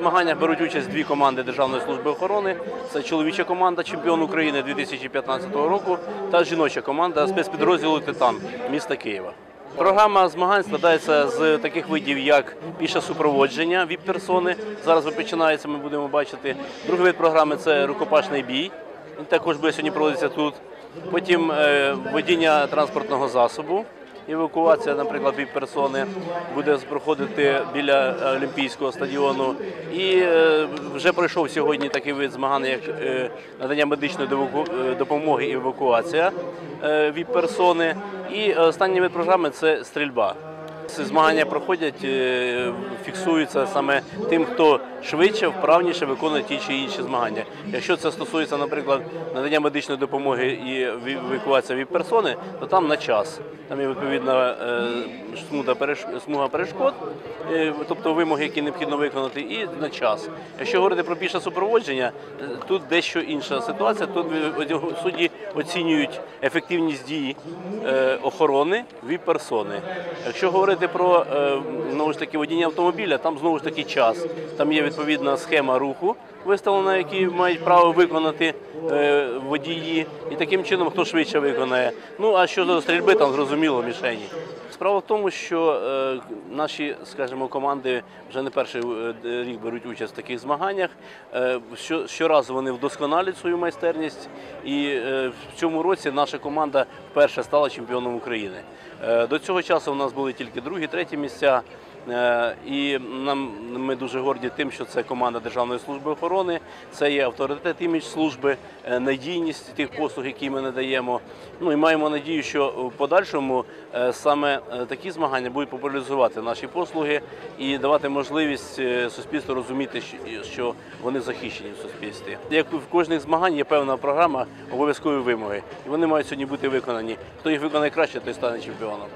Змаганнях беруть участь дві команди Державної служби охорони. Це чоловіча команда чемпіон України 2015 року та жіноча команда спецпідрозділу Титан міста Києва. Програма змагань складається з таких видів, як піше супроводження віп-персони. Зараз починається, ми будемо бачити. Другий вид програми це рукопашний бій. Він також буде сьогодні проводитися тут. Потім е, водіння транспортного засобу. Евакуація, наприклад, від персони буде проходити біля Олімпійського стадіону. І е, вже пройшов сьогодні такий вид змагань, як е, надання медичної е, допомоги і евакуація е, від персони. І останній вид програми це стрільба. Змагання проходять, е, фіксуються саме тим, хто швидше, вправніше виконує ті чи інші змагання. Якщо це стосується, наприклад, надання медичної допомоги і евакуація від персони, то там на час. Там є відповідна е, смуга перешкод, е, тобто вимоги, які необхідно виконати, і на час. Якщо говорити про піше супроводження, тут дещо інша ситуація. Тут судді оцінюють ефективність дії охорони від персони. Якщо говорити про е, знову ж таки водіння автомобіля, там знову ж таки час. Там є відповідна схема руху виставлена, які мають право виконати е, водії, і таким чином хто швидше виконає. Ну а щодо стрільби, там зрозуміло мішені. Справа в тому, що е, наші, скажімо, команди вже не перший е, рік беруть участь в таких змаганнях. Е, щоразу вони вдосконалюють свою майстерність, і в цьому році наша команда вперше стала чемпіоном України. До цього часу у нас були тільки другі, треті місця. Е, І нам ми дуже горді тим, що це команда Державної служби охорони, це є авторитет імідж служби, е, надійність тих послуг, які ми надаємо. Ну і маємо надію, що в подальшому е, саме такі змагання будуть популяризувати наші послуги і давати можливість суспільству розуміти, що вони захищені в суспільстві. Як в кожних змагань є певна програма, обов'язкові вимоги, і вони мають сьогодні бути виконані. Хто їх виконає краще, той стане чемпіоном.